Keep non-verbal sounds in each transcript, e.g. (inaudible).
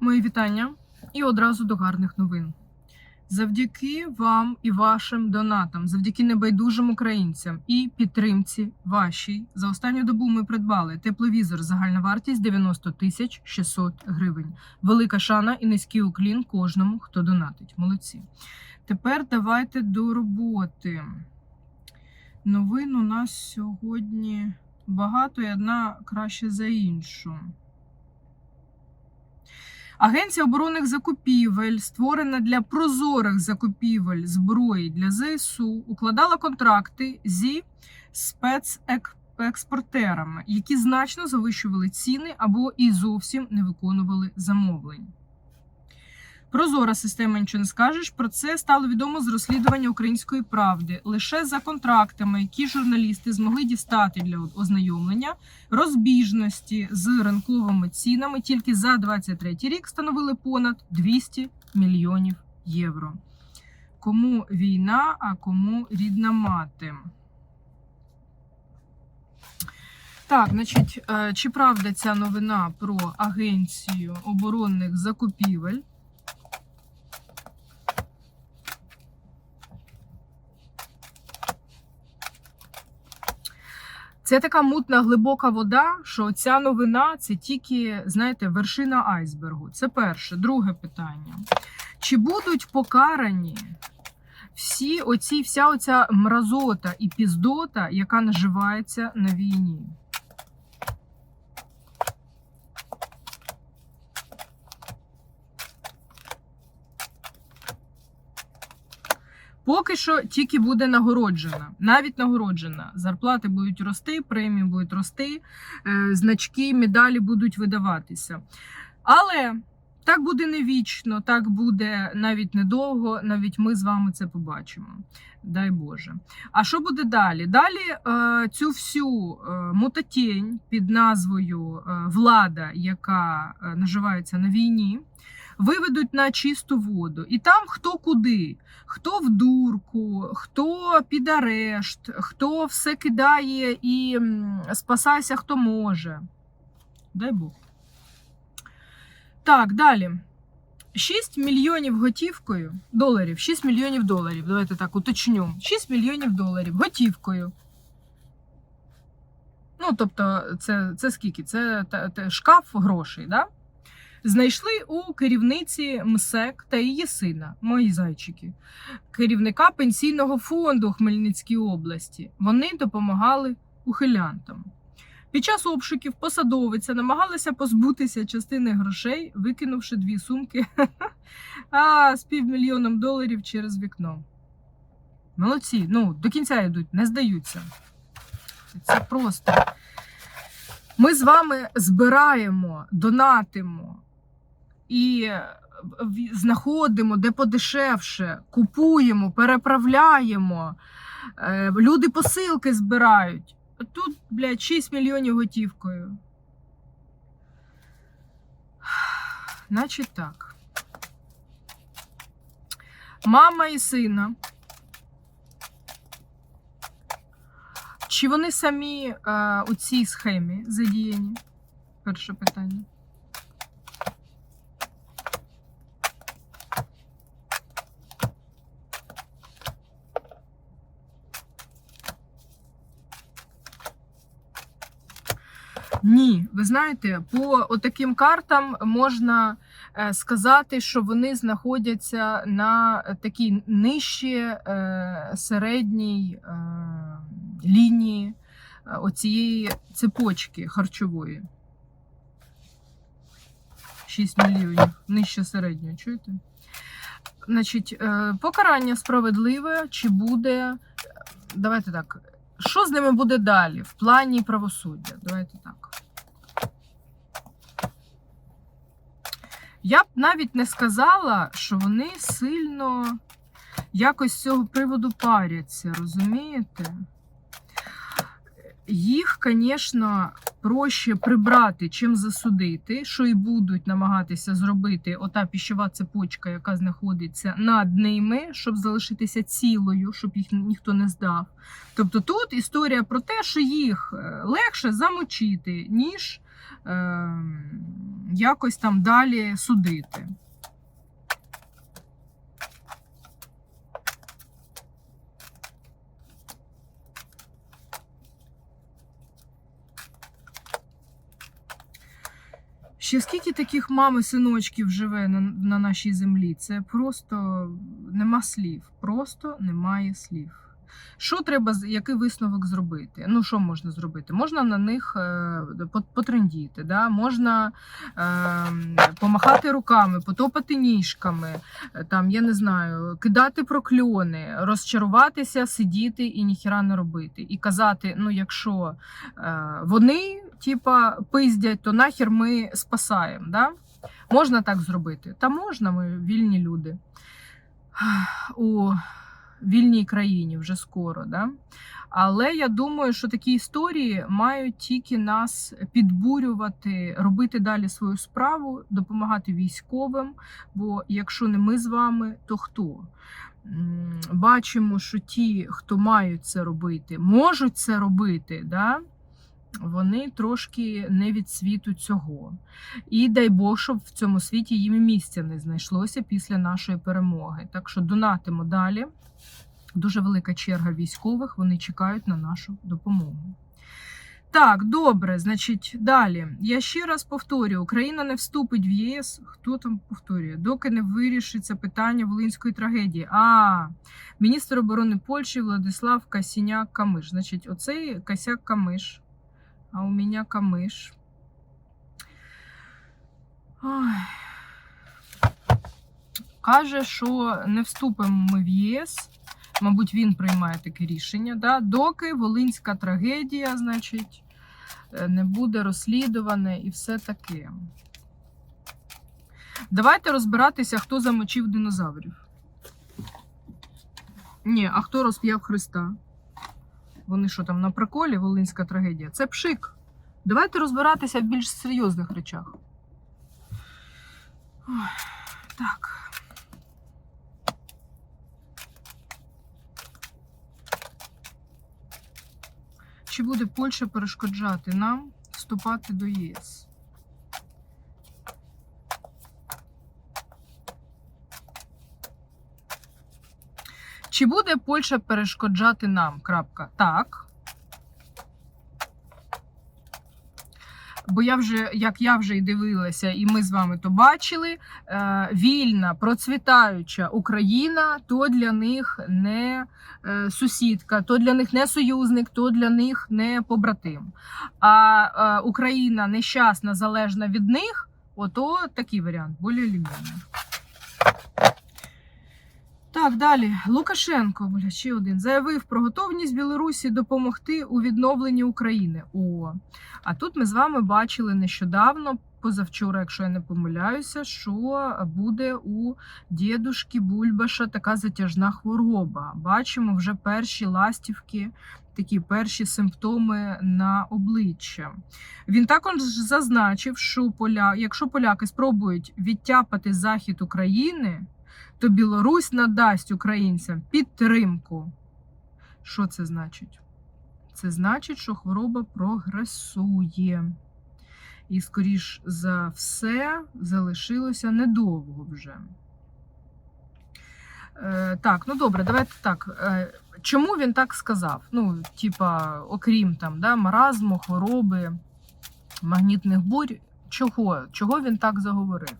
Мої вітання і одразу до гарних новин. Завдяки вам і вашим донатам, завдяки небайдужим українцям і підтримці вашій за останню добу ми придбали тепловізор загальна вартість 90 тисяч 600 гривень. Велика шана і низький уклін кожному, хто донатить. Молодці. Тепер давайте до роботи. Новин у нас сьогодні багато і одна краще за іншу. Агенція оборонних закупівель, створена для прозорих закупівель зброї для ЗСУ, укладала контракти зі спецекспортерами, які значно завищували ціни або і зовсім не виконували замовлень. Прозора система нічого не скажеш. Про це стало відомо з розслідування української правди. Лише за контрактами, які журналісти змогли дістати для ознайомлення, розбіжності з ринковими цінами тільки за 23 рік становили понад 200 мільйонів євро. Кому війна, а кому рідна мати. Так, значить, е, чи правда ця новина про агенцію оборонних закупівель? Це така мутна глибока вода, що ця новина це тільки, знаєте, вершина айсбергу. Це перше. Друге питання. Чи будуть покарані всі оці, вся оця мразота і піздота, яка наживається на війні? Поки що тільки буде нагороджена, навіть нагороджена. Зарплати будуть рости, премії будуть рости, е, значки, медалі будуть видаватися. Але так буде не вічно, так буде навіть недовго, навіть ми з вами це побачимо. Дай Боже. А що буде далі? Далі е, цю всю е, мутатінь під назвою Влада, яка наживається на війні, виведуть на чисту воду. І там хто куди, хто в дурку, хто під арешт, хто все кидає і спасайся, хто може. Дай Бог. Так, далі. 6 мільйонів готівкою доларів. 6 мільйонів доларів. Давайте так уточню. 6 мільйонів доларів готівкою. Ну, тобто, це, це скільки? Це та- та- шкаф грошей, да? Знайшли у керівниці МСЕК та її сина, мої зайчики, керівника пенсійного фонду Хмельницькій області. Вони допомагали ухилянтам. Під час обшуків посадовиця намагалася позбутися частини грошей, викинувши дві сумки (laughs) з півмільйоном доларів через вікно. Молодці, ну, до кінця йдуть, не здаються. Це просто. Ми з вами збираємо, донатимо і знаходимо де подешевше, купуємо, переправляємо. Е, Люди посилки збирають. Тут, блядь, 6 мільйонів готівкою. Значить так. Мама і сина. Чи вони самі е, у цій схемі задіяні? Перше питання. Ні, ви знаєте, по отаким картам можна е, сказати, що вони знаходяться на такій нижче середній е, лінії е, оцієї цепочки харчової. 6 мільйонів нижче середньої, чуєте? Значить, покарання справедливе чи буде. Давайте так. Що з ними буде далі в плані правосуддя? Давайте так. Я б навіть не сказала, що вони сильно якось з цього приводу паряться, розумієте? Їх, звісно, проще прибрати, чим засудити, що і будуть намагатися зробити ота піщова цепочка, яка знаходиться над ними, щоб залишитися цілою, щоб їх ніхто не здав. Тобто тут історія про те, що їх е, легше замочити, ніж е, якось там далі судити. Ще скільки таких мам і синочків живе на, на нашій землі? Це просто нема слів. Просто немає слів. Що треба, який висновок зробити? Ну, що можна зробити? Можна на них е, потрендіти, да? можна е, помахати руками, потопати ніжками, е, там, я не знаю, кидати прокльони, розчаруватися, сидіти і ніхіра не робити. І казати: ну, якщо е, вони типа пиздять, то нахер ми спасаємо. Да? Можна так зробити? Та можна, ми вільні люди. У вільній країні вже скоро. Да? Але я думаю, що такі історії мають тільки нас підбурювати, робити далі свою справу, допомагати військовим. Бо якщо не ми з вами, то хто? Бачимо, що ті, хто мають це робити, можуть це робити. Да? Вони трошки не від світу цього. І дай Бог, щоб в цьому світі їм і місця не знайшлося після нашої перемоги. Так що донатимо далі. Дуже велика черга військових, вони чекають на нашу допомогу. Так, добре, значить, далі. Я ще раз повторюю: Україна не вступить в ЄС. Хто там повторює? Доки не вирішиться питання волинської трагедії. А, міністр оборони Польщі Владислав Касіняк Камиш. Значить, оцей Касяк Камиш. А у мене Камиш. Ой. Каже, що не вступимо ми в ЄС. Мабуть, він приймає таке рішення, да? доки волинська трагедія, значить, е, не буде розслідувана і все таке. Давайте розбиратися, хто замочив динозаврів. Ні, а хто розп'яв Христа? Вони що там на приколі, волинська трагедія? Це пшик. Давайте розбиратися в більш серйозних речах. Ой, так. Чи буде Польща перешкоджати нам вступати до ЄС? Чи буде Польща перешкоджати нам? Крапка. Так. Бо я вже, як я вже і дивилася, і ми з вами то бачили, е, вільна, процвітаюча Україна то для них не е, сусідка, то для них не союзник, то для них не побратим. А е, Україна нещасна, залежна від них, ото такий варіант, більш-менш. Так, далі. Лукашенко, бля, ще один, заявив про готовність Білорусі допомогти у відновленні України. О, а тут ми з вами бачили нещодавно, позавчора, якщо я не помиляюся, що буде у дідушки Бульбаша така затяжна хвороба. Бачимо вже перші ластівки, такі перші симптоми на обличчя. Він також зазначив, що поля, якщо поляки спробують відтяпати захід України то Білорусь надасть українцям підтримку. Що це значить? Це значить, що хвороба прогресує. І, скоріш за все, залишилося недовго вже. Е, так, ну добре, давайте так. Е, чому він так сказав? Ну, типа, окрім там, да, маразму, хвороби, магнітних бурь. Чого? Чого він так заговорив?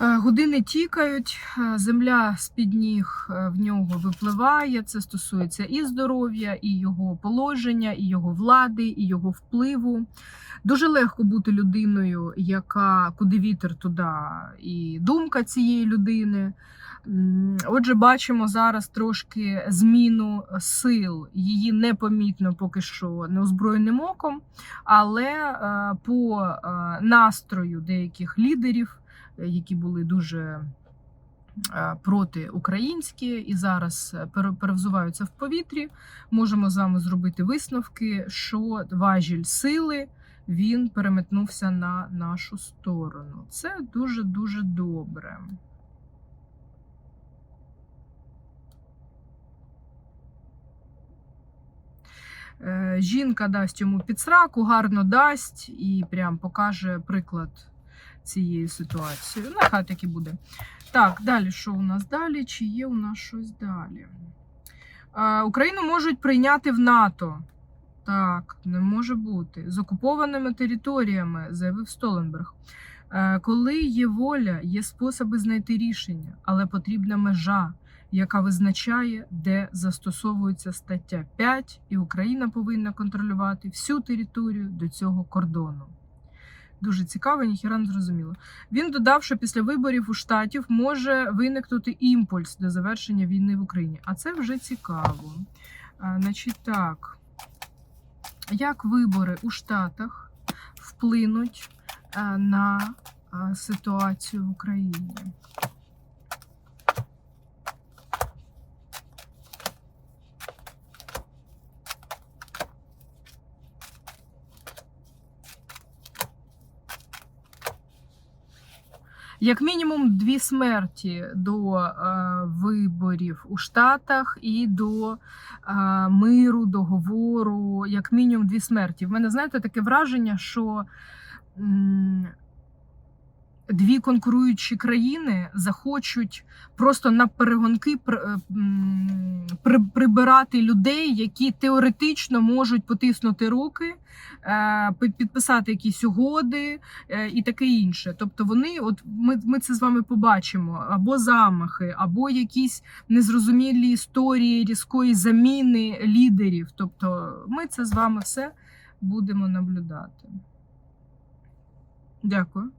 Е, Години тікають, е, земля з-під ніг е, в нього випливає. Це стосується і здоров'я, і його положення, і його влади, і його впливу. Дуже легко бути людиною, яка куди вітер туди, і думка цієї людини. Отже, бачимо зараз трошки зміну сил. Її непомітно поки що неозброєним оком, але е, по настрою деяких лідерів які були дуже е, протиукраїнські і зараз е, перевзуваються в повітрі, можемо з вами зробити висновки, що важіль сили він переметнувся на нашу сторону. Це дуже дуже добре. Е, Жінка дасть йому підсраку, гарно дасть і прям покаже приклад цієї ситуації. Нехай так і буде. Так, далі що у нас далі? Чи є у нас щось далі? Е, Україну можуть прийняти в НАТО. Так, не може бути. З окупованими територіями, заявив Столенберг. Е, Коли є воля, є способи знайти рішення, але потрібна межа, яка визначає, де застосовується стаття 5, і Україна повинна контролювати всю територію до цього кордону. Дуже цікаво, ніхіра не зрозуміло. Він додав, що після виборів у штатів може виникнути імпульс до завершення війни в Україні. А це вже цікаво. А, значить так, як вибори у Штатах вплинуть а, на а, ситуацію в Україні? Як мінімум дві смерті до е, виборів у Штатах і до е, миру, договору. Як мінімум дві смерті. В мене знаєте таке враження, що м, дві конкуруючі країни захочуть просто на перегонки е, прибирати людей, які теоретично можуть потиснути руки, е, підписати якісь угоди е, і таке інше. Тобто вони, от ми, ми це з вами побачимо, або замахи, або якісь незрозумілі історії різкої заміни лідерів. Тобто, ми це з вами все будемо наблюдати. Дякую.